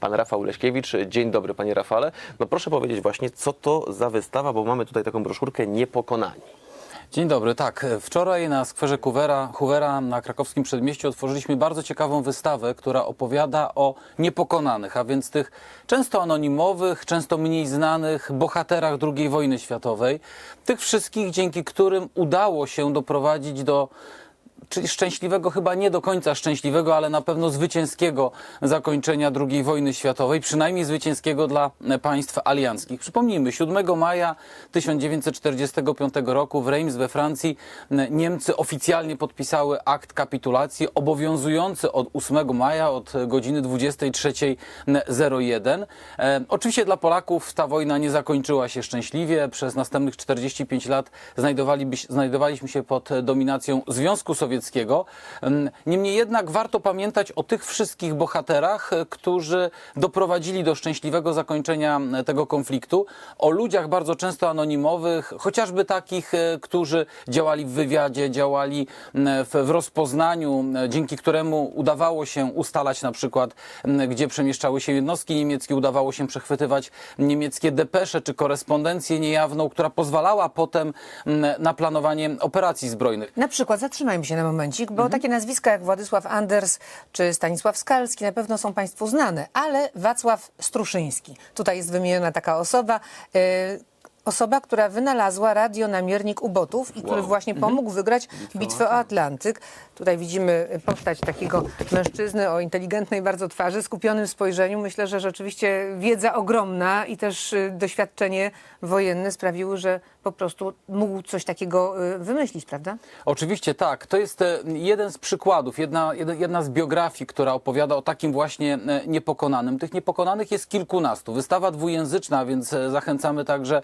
pan Rafał Leśkiewicz. Dzień dobry, panie Rafale. No proszę powiedzieć właśnie, co to za wystawa, bo mamy tutaj taką broszurkę Niepokonani. Dzień dobry, tak. Wczoraj na skwerze Hoovera, Hoovera na krakowskim przedmieściu otworzyliśmy bardzo ciekawą wystawę, która opowiada o niepokonanych, a więc tych często anonimowych, często mniej znanych bohaterach II wojny światowej. Tych wszystkich, dzięki którym udało się doprowadzić do szczęśliwego, chyba nie do końca szczęśliwego, ale na pewno zwycięskiego zakończenia II wojny światowej, przynajmniej zwycięskiego dla państw alianckich. Przypomnijmy, 7 maja 1945 roku w Reims we Francji Niemcy oficjalnie podpisały akt kapitulacji obowiązujący od 8 maja, od godziny 23.01. E, oczywiście dla Polaków ta wojna nie zakończyła się szczęśliwie. Przez następnych 45 lat znajdowaliśmy się pod dominacją Związku Sowieckiego. Em, Niemniej jednak warto pamiętać o tych wszystkich bohaterach, e, którzy doprowadzili do szczęśliwego zakończenia tego konfliktu, o ludziach bardzo często anonimowych, chociażby takich, e, którzy działali w wywiadzie, działali w, w rozpoznaniu, dzięki któremu udawało się ustalać na przykład, gdzie przemieszczały się jednostki niemieckie, udawało się przechwytywać niemieckie depesze czy korespondencję niejawną, która pozwalała potem na planowanie operacji zbrojnych. Na przykład, zatrzymajmy się na momencik, bo takie nazwiska jak Władysław Anders czy Stanisław Skalski na pewno są Państwu znane, ale Wacław Struszyński, tutaj jest wymieniona taka osoba, e, osoba, która wynalazła radionamiernik ubotów i który właśnie pomógł wygrać bitwę o Atlantyk. Tutaj widzimy postać takiego mężczyzny o inteligentnej bardzo twarzy, skupionym spojrzeniu. Myślę, że rzeczywiście wiedza ogromna i też y, doświadczenie wojenne sprawiły, że po prostu mógł coś takiego y, wymyślić, prawda? Oczywiście tak. To jest e, jeden z przykładów, jedna, jedna, jedna z biografii, która opowiada o takim właśnie e, niepokonanym. Tych niepokonanych jest kilkunastu. Wystawa dwujęzyczna, więc e, zachęcamy także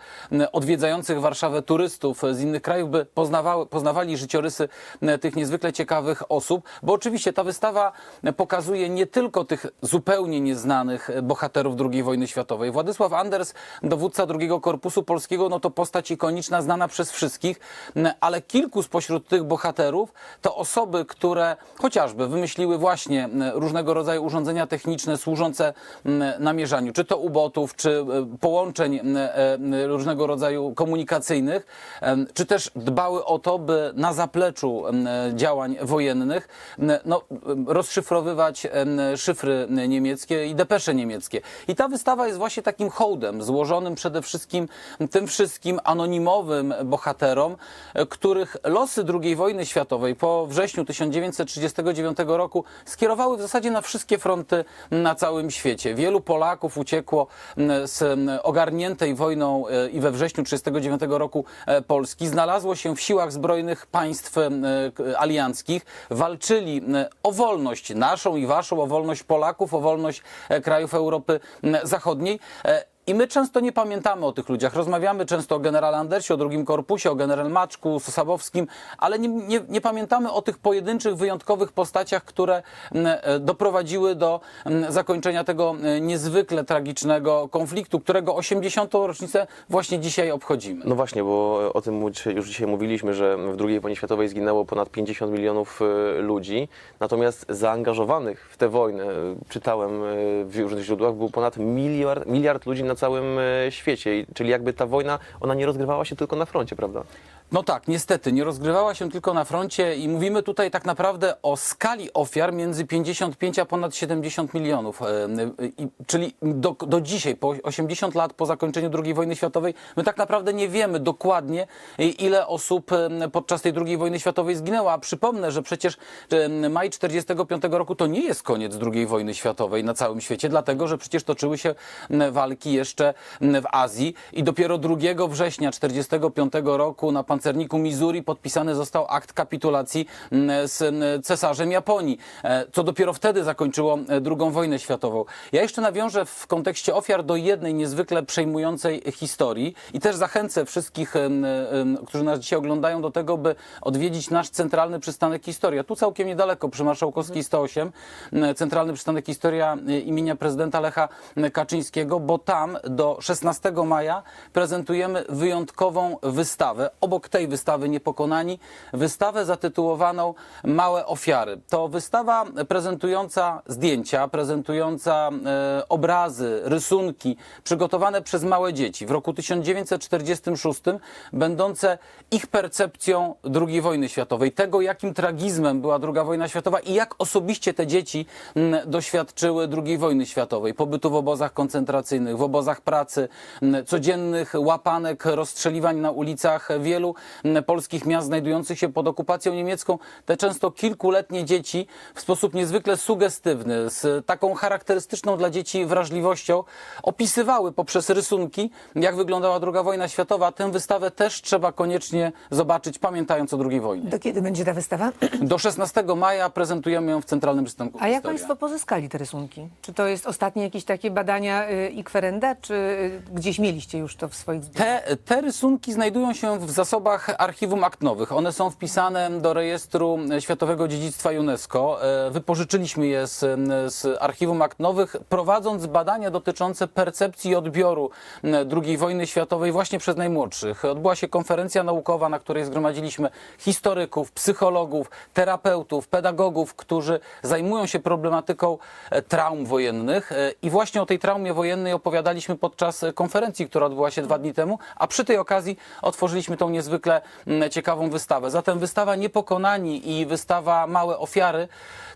odwiedzających Warszawę turystów z innych krajów, by poznawały, poznawali życiorysy e, tych niezwykle ciekawych osób, bo oczywiście ta wystawa pokazuje nie tylko tych zupełnie nieznanych e, bohaterów II wojny światowej. Władysław Anders, dowódca drugiego Korpusu Polskiego, no to postać ikoniczna, znana przez wszystkich, ale kilku spośród tych bohaterów to osoby, które chociażby wymyśliły właśnie różnego rodzaju urządzenia techniczne służące namierzaniu, czy to ubotów, czy e, połączeń m, różnego rodzaju komunikacyjnych, czy też dbały o to, by na zapleczu działań wojennych no, rozszyfrowywać szyfry niemieckie i depesze niemieckie. I ta wystawa jest właśnie takim hołdem złożonym przede wszystkim tym wszystkim anonimowym bohaterom, e, których losy II wojny światowej po wrześniu 1939 roku skierowały w zasadzie na wszystkie fronty na całym świecie. Wielu Polaków uciekło z ogarniętej wojną e, i we wrześniu 1939 roku e, Polski. Znalazło się w siłach zbrojnych państw k- alianckich. Walczyli m, o wolność naszą i waszą, o wolność Polaków, o wolność e, krajów Europy Zachodniej. E, i my często nie pamiętamy o tych ludziach. Rozmawiamy często o generale Andersie, o drugim korpusie, o general Maczku, Sosabowskim, ale nie, nie, nie pamiętamy o tych pojedynczych, wyjątkowych postaciach, które m, e, doprowadziły do m, zakończenia tego e, niezwykle tragicznego konfliktu, którego 80. rocznicę właśnie dzisiaj obchodzimy. No właśnie, bo o tym już dzisiaj mówiliśmy, że w II wojnie światowej zginęło ponad 50 milionów e, ludzi, natomiast zaangażowanych w tę wojnę, e, czytałem e, w różnych źródłach, był ponad miliard, miliard ludzi na całym e, świecie, czyli jakby ta wojna, ona nie rozgrywała się tylko na froncie, prawda? No tak, niestety, nie rozgrywała się tylko na froncie i mówimy tutaj tak naprawdę o skali ofiar między 55 a ponad 70 milionów. E, e, Czyli do, do dzisiaj, po 80 lat po zakończeniu II wojny światowej, my tak naprawdę nie wiemy dokładnie, e, ile osób podczas tej II wojny światowej zginęło. A przypomnę, że przecież maj 45 roku to nie jest koniec II wojny światowej na całym świecie, dlatego że przecież toczyły się walki jeszcze w Azji i dopiero 2 września 45 roku na pancerniku Missouri podpisany został akt kapitulacji m, z m, cesarzem Japonii, e, co dopiero wtedy zakończyło e, II wojnę światową. Ja jeszcze nawiążę w kontekście ofiar do jednej niezwykle przejmującej historii i też zachęcę wszystkich, em, którzy nas dzisiaj oglądają do tego, by odwiedzić nasz centralny przystanek Historia. Tu całkiem niedaleko przy Marszałkowskiej 108, m, centralny przystanek Historia e, imienia prezydenta Lecha Kaczyńskiego, bo tam do 16 maja prezentujemy wyjątkową wystawę. Obok obok tej wystawy Niepokonani wystawę zatytułowaną Małe ofiary. To wystawa prezentująca zdjęcia, prezentująca e, obrazy, rysunki przygotowane przez małe dzieci. W roku 1946, będące ich percepcją II wojny światowej, tego jakim tragizmem była II wojna światowa i jak osobiście te dzieci m, doświadczyły II wojny światowej, pobytu w obozach koncentracyjnych, w obozach pracy, m, codziennych łapanek, rozstrzeliwań na ulicach wielu polskich miast znajdujących się pod okupacją niemiecką. Te często kilkuletnie dzieci w sposób niezwykle sugestywny, z taką charakterystyczną dla dzieci wrażliwością opisywały poprzez rysunki, jak wyglądała II wojna światowa. Tę wystawę też trzeba koniecznie zobaczyć, pamiętając o II wojnie. Do kiedy będzie ta wystawa? Do 16 maja prezentujemy ją w Centralnym Przystanku A jak. Państwo pozyskali te rysunki? Czy to jest ostatnie jakieś takie badania y, i kwerenda, czy y, gdzieś mieliście już to w swoich zbiorach? Te, te rysunki znajdują się w zasobach archiwum akt nowych. One są wpisane do rejestru Światowego Dziedzictwa UNESCO. E, Wypożyczyliśmy je z, z archiwum akt nowych, prowadząc badania dotyczące percepcji i odbioru II wojny światowej właśnie przez najmłodszych. Odbyła się konferencja naukowa, na której zgromadziliśmy historyków, psychologów, terapeutów, pedagogów, którzy zajmują się problematyką e, traum wojennych. E, I właśnie o tej traumie wojennej opowiadaliśmy podczas konferencji, która odbyła się dwa dni temu, a przy tej okazji otworzyliśmy tą niezwykle mm, ciekawą wystawę. Zatem wystawa Niepokonani i wystawa Małe Ofiary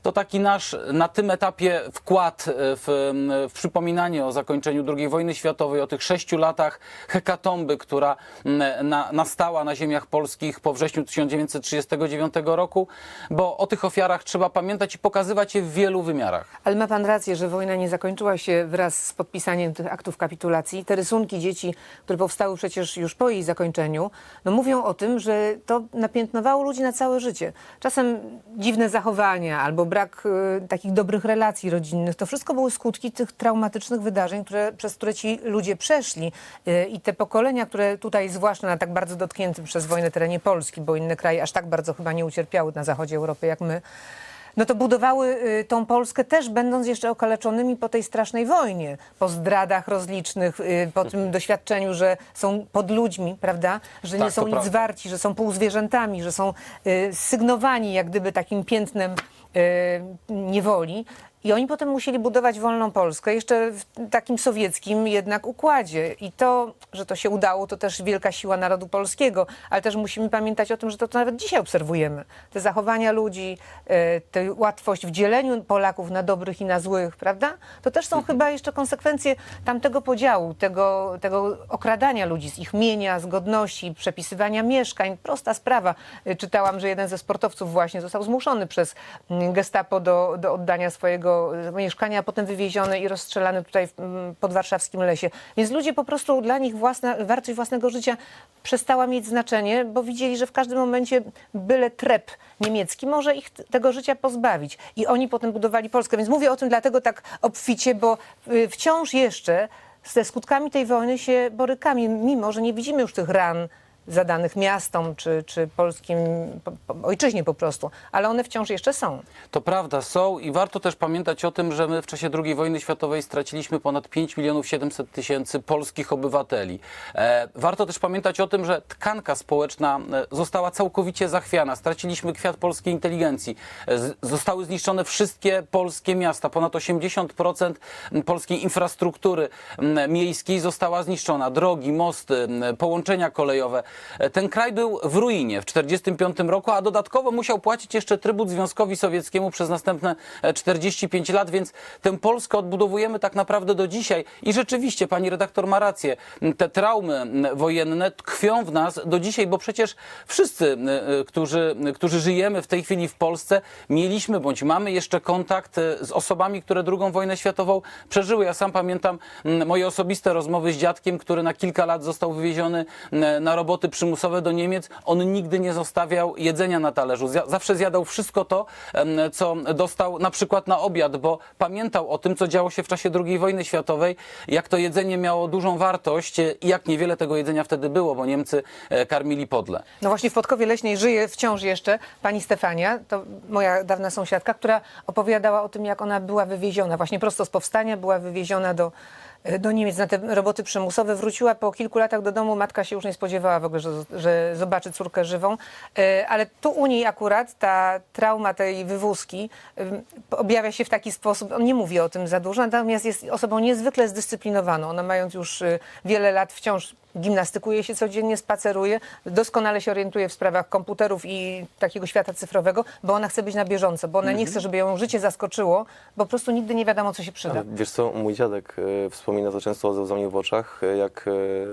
to taki nasz na tym etapie wkład e, w, mm, w przypominanie o zakończeniu II wojny światowej, o tych sześciu latach hekatomby, która mm, na, nastała na ziemiach polskich po wrześniu 1939 roku, bo o tych ofiarach trzeba pamiętać i pokazywać je w wielu wymiarach. Ale ma pan rację, że wojna nie zakończyła się wraz z podpisaniem tych aktów kapitulacji. Te rysunki dzieci, które powstały przecież już po jej zakończeniu, no mówią o tym, że to napiętnowało ludzi na całe życie. Czasem dziwne zachowania albo brak y, takich dobrych relacji rodzinnych, to wszystko były skutki tych traumatycznych wydarzeń, które, przez które ci ludzie przeszli. Y, I te pokolenia, które tutaj, zwłaszcza na tak bardzo dotkniętym przez wojnę terenie Polski, bo inne kraje aż tak bardzo chyba nie ucierpiały na zachodzie Europy jak my, no to budowały y, tą Polskę też będąc jeszcze okaleczonymi po tej strasznej wojnie, po zdradach rozlicznych, y, po tym doświadczeniu, że są pod ludźmi, prawda, że nie Tak, są nic prawda. warci, że są półzwierzętami, że są y, sygnowani jak gdyby takim piętnem niewoli. I oni potem musieli budować wolną Polskę, jeszcze w takim sowieckim jednak układzie. I to, że to się udało, to też wielka siła narodu polskiego, ale też musimy pamiętać o tym, że to, to nawet dzisiaj obserwujemy. Te zachowania ludzi, e, tę łatwość w dzieleniu Polaków na dobrych i na złych, prawda? To też są chyba jeszcze konsekwencje tamtego podziału, tego, tego okradania ludzi z ich mienia, z godności, przepisywania mieszkań. Prosta sprawa. E, Czytałam, że jeden ze sportowców właśnie został zmuszony przez mm, gestapo do, do oddania swojego e, mieszkania, a potem wywieziony i rozstrzelany tutaj w podwarszawskim lesie. Więc ludzie po prostu dla nich własna, wartość własnego życia przestała mieć znaczenie, bo widzieli, że w każdym momencie byle trep niemiecki może ich tego życia pozbawić. I oni potem budowali Polskę. Więc mówię o tym dlatego tak obficie, bo y, wciąż jeszcze ze skutkami tej wojny się borykamy, mimo że nie widzimy już tych ran zadanych miastom czy, czy polskim po, ojczyźnie po prostu, ale one wciąż jeszcze są. To prawda, są i warto też pamiętać o tym, że my w czasie II wojny światowej straciliśmy ponad 5 milionów 700 tysięcy polskich obywateli. E, warto też pamiętać o tym, że tkanka społeczna e, została całkowicie zachwiana. Straciliśmy kwiat polskiej inteligencji. E, zostały zniszczone wszystkie polskie miasta. Ponad 80% polskiej infrastruktury miejskiej została zniszczona. Drogi, mosty, połączenia kolejowe. E, Ten kraj był w ruinie w 1945 roku, a dodatkowo musiał płacić jeszcze trybut Związkowi Sowieckiemu przez następne e, 45 lat, więc tę Polskę odbudowujemy tak naprawdę do dzisiaj. I rzeczywiście, pani redaktor ma rację, te traumy wojenne tkwią w nas do dzisiaj, bo przecież wszyscy, e, którzy, którzy żyjemy w tej chwili w Polsce, mieliśmy bądź mamy jeszcze kontakt e, z osobami, które II wojnę światową przeżyły. Ja sam pamiętam moje osobiste rozmowy z dziadkiem, który na kilka lat został wywieziony na roboty przymusowe do Niemiec. On nigdy nie zostawiał jedzenia na talerzu. Zawsze zjadał wszystko to, co dostał na przykład na obiad, bo pamiętał o tym, co działo się w czasie II wojny światowej, jak to jedzenie miało dużą wartość e, i jak niewiele tego jedzenia wtedy było, bo Niemcy e, karmili podle. No właśnie w Podkowie Leśnej żyje wciąż jeszcze pani Stefania, to moja dawna sąsiadka, która opowiadała o tym, jak ona była wywieziona, właśnie prosto z powstania była wywieziona do, do Niemiec na te roboty przymusowe. Wróciła po kilku latach do domu. Matka się już nie spodziewała w ogóle, że, że zobaczy córkę żywą. E, Ale tu u niej akurat ta trauma tej wywózki objawia się w taki sposób, on nie mówi o tym za dużo, natomiast jest osobą niezwykle zdyscyplinowaną. Ona mając już e, wiele lat wciąż gimnastykuje się codziennie, spaceruje, doskonale się orientuje w sprawach komputerów i takiego świata cyfrowego, bo ona chce być na bieżąco, bo ona nie chce, żeby ją życie zaskoczyło, bo po prostu nigdy nie wiadomo, co się przyda. Ale wiesz co, mój dziadek e, wspomina to często ze łzami w oczach, e, jak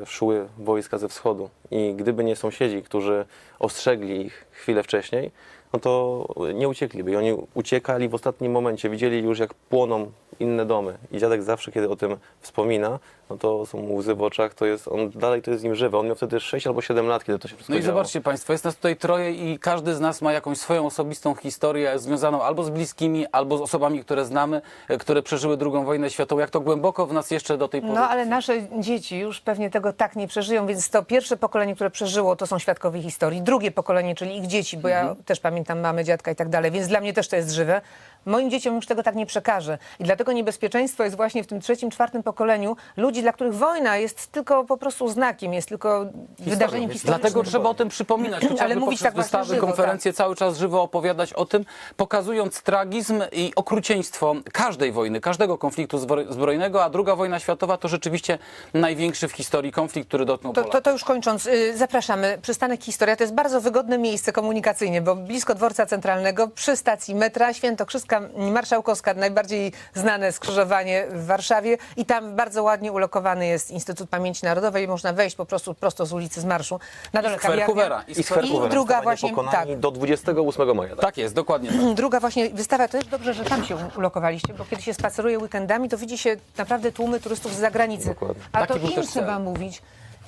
e, szły wojska ze wschodu i gdyby nie sąsiedzi, którzy ostrzegli ich chwilę wcześniej, no to nie uciekliby. I oni uciekali w ostatnim momencie, widzieli już jak płoną inne domy. I dziadek zawsze, kiedy o tym wspomina, no to są mu łzy w oczach, to jest, on dalej to jest z nim żywe. On miał wtedy 6 albo 7 lat, kiedy to się wszystko No i działo. zobaczcie Państwo, jest nas tutaj troje i każdy z nas ma jakąś swoją osobistą historię związaną albo z bliskimi, albo z osobami, które znamy, e, które przeżyły II wojnę światową. Jak to głęboko w nas jeszcze do tej pory No ale nasze dzieci już pewnie tego tak nie przeżyją, więc to pierwsze pokolenie, które przeżyło, to są świadkowie historii. Drugie pokolenie, czyli ich dzieci, bo ja też pamiętam mamy, dziadka i tak dalej, więc dla mnie też to jest żywe. Moim dzieciom już tego tak nie przekażę. I dlatego niebezpieczeństwo jest właśnie w tym trzecim, czwartym pokoleniu ludzi, dla których wojna jest tylko po prostu znakiem, jest tylko wydarzeniem historycznym. Dlatego trzeba o tym przypominać, Ale mówić tak wystawy, żywo, konferencje, cały czas żywo opowiadać o tym, pokazując tragizm i okrucieństwo każdej wojny, każdego konfliktu zbro- zbrojnego, a druga wojna światowa to rzeczywiście największy w historii konflikt, który dotknął To, to, to już kończąc, y, zapraszamy. Przystanek Historia to jest bardzo wygodne miejsce komunikacyjnie, bo blisko dworca centralnego, przy stacji metra, Świętokrzyska Marszałkowska, najbardziej znane skrzyżowanie w Warszawie i tam bardzo ładnie ulokowany jest Instytut Pamięci Narodowej. Można wejść po prostu prosto z ulicy z Marszu. Na dole kawiarnia. I skwer I druga właśnie, tak. do 28 maja. Tak? Tak jest, dokładnie tak. Druga właśnie wystawa, to jest dobrze, że tam się ulokowaliście, bo kiedy się spaceruje weekendami, to widzi się naprawdę tłumy turystów z zagranicy. Dokładnie. A Taki to im trzeba mówić.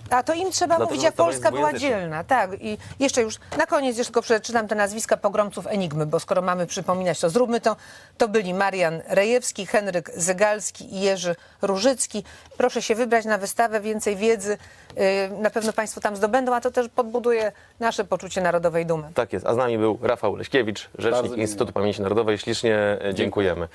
A to im trzeba Dlatego mówić, jak Polska była dzielna. Tak. I jeszcze już na koniec jeszcze tylko przeczytam te nazwiska pogromców Enigmy, bo skoro mamy przypominać, to zróbmy to. To byli Marian Rejewski, Henryk Zygalski i Jerzy Różycki. Proszę się wybrać na wystawę, więcej wiedzy. Yy, Na pewno Państwo tam zdobędą, a to też podbuduje nasze poczucie narodowej dumy. Tak jest. A z nami był Rafał Leśkiewicz, Bardzo rzecznik miło. Instytutu Pamięci Narodowej. Ślicznie e, dziękujemy.